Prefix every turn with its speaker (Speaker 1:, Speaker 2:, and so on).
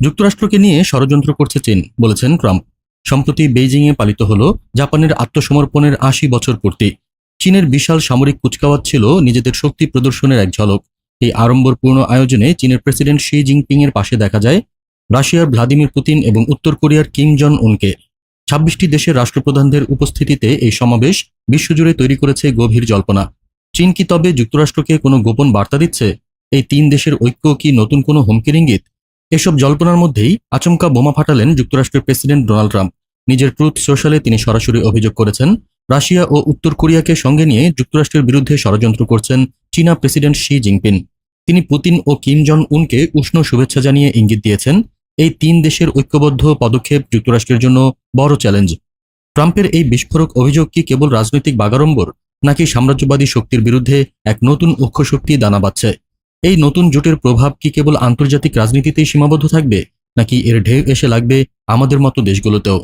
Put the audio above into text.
Speaker 1: যুক্তরাষ্ট্রকে নিয়ে ষড়যন্ত্র করছে চীন, বলেছেন ট্রাম্প। সম্প্রতি বেইজিংয়ে পালিত হল জাপানের আত্মসমর্পণের আশি বছর পূর্তি। চীনের বিশাল সামরিক কুচকাওয়াজ ছিল নিজেদের শক্তি প্রদর্শনের এক ঝলক। এই আড়ম্বরপূর্ণ আয়োজনে চীনের প্রেসিডেন্ট শি জিনপিং এর পাশে দেখা যায় রাশিয়ার ভ্লাদিমির পুতিন এবং উত্তর কোরিয়ার কিম জন উনকে ছাব্বিশটি দেশের রাষ্ট্রপ্রধানদের উপস্থিতিতে এই সমাবেশ বিশ্বজুড়ে তৈরি করেছে গভীর জল্পনা। চীন কি তবে যুক্তরাষ্ট্রকে কোনো গোপন বার্তা দিচ্ছে? এই তিন দেশের ঐক্য কি নতুন কোনো হুমকির ইঙ্গিত? এসব জল্পনার মধ্যেই আচমকা বোমা ফাটালেন যুক্তরাষ্ট্রের প্রেসিডেন্ট ডোনাল্ড ট্রাম্প। নিজের ট্রুথ সোশ্যালে তিনি সরাসরি অভিযোগ করেছেন, রাশিয়া ও উত্তর কোরিয়াকে সঙ্গে নিয়ে যুক্তরাষ্ট্রের বিরুদ্ধে ষড়যন্ত্র করছেন চীনা প্রেসিডেন্ট শি জিনপিং। তিনি পুতিন ও কিম জন উনকে উষ্ণ শুভেচ্ছা জানিয়ে ইঙ্গিত দিয়েছেন, এই তিন দেশের ঐক্যবদ্ধ পদক্ষেপ যুক্তরাষ্ট্রের জন্য বড় চ্যালেঞ্জ। ট্রাম্পের এই বিস্ফোরক অভিযোগ কি কেবল রাজনৈতিক বাগাড়ম্বর, নাকি সাম্রাজ্যবাদী শক্তির বিরুদ্ধে এক নতুন অক্ষশক্তি দানা বাচ্ছে এই নতুন জোটের প্রভাব কি কেবল আন্তর্জাতিক রাজনীতিতেই সীমাবদ্ধ থাকবে, নাকি এর ঢেউ এসে লাগবে আমাদের মতো দেশগুলোতেও?